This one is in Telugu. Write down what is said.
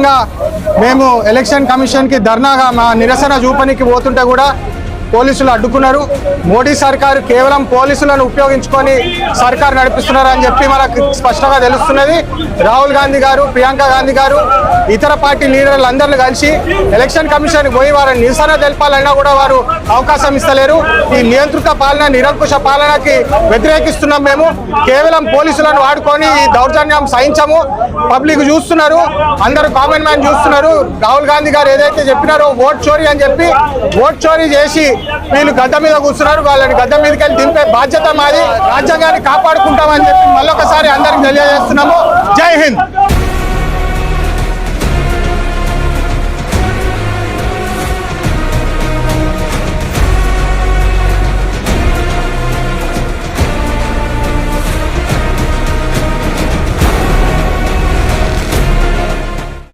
ముఖ్యంగా మేము ఎలక్షన్ కమిషన్కి ధర్నాగా మా నిరసన చూపనికి పోతుంటే కూడా పోలీసులు అడ్డుకున్నారు. మోడీ సర్కారు కేవలం పోలీసులను ఉపయోగించుకొని సర్కారు నడిపిస్తున్నారని చెప్పి మనకు స్పష్టంగా తెలుస్తున్నది. రాహుల్ గాంధీ గారు ప్రియాంక గాంధీ గారు ఇతర పార్టీ లీడర్లు అందరిని కలిసి ఎలక్షన్ కమిషన్ పోయి వారిని నిరసన తెలపాలన్నా కూడా వారు అవకాశం ఇస్తలేరు. ఈ నియంత్రిత పాలన నిరంకుశ పాలనకి వ్యతిరేకిస్తున్నాం మేము. కేవలం పోలీసులను వాడుకొని ఈ దౌర్జన్యం సహించము. పబ్లిక్ చూస్తున్నారు. అందరూ కామన్ మ్యాన్ చూస్తున్నారు. రాహుల్ గాంధీ గారు ఏదైతే చెప్పినారో ఓట్ చోరీ అని చెప్పి ఓట్ చోరీ చేసి వీళ్ళు గద్ద మీద కూర్చున్నారు వాళ్ళని గద్ద మీదకి వెళ్ళి దింపే బాధ్యత మాది. రాజ్యాంగాన్ని కాపాడుకుంటామని చెప్పి మళ్ళొకసారి అందరికి తెలియజేస్తున్నాము. జై హింద్.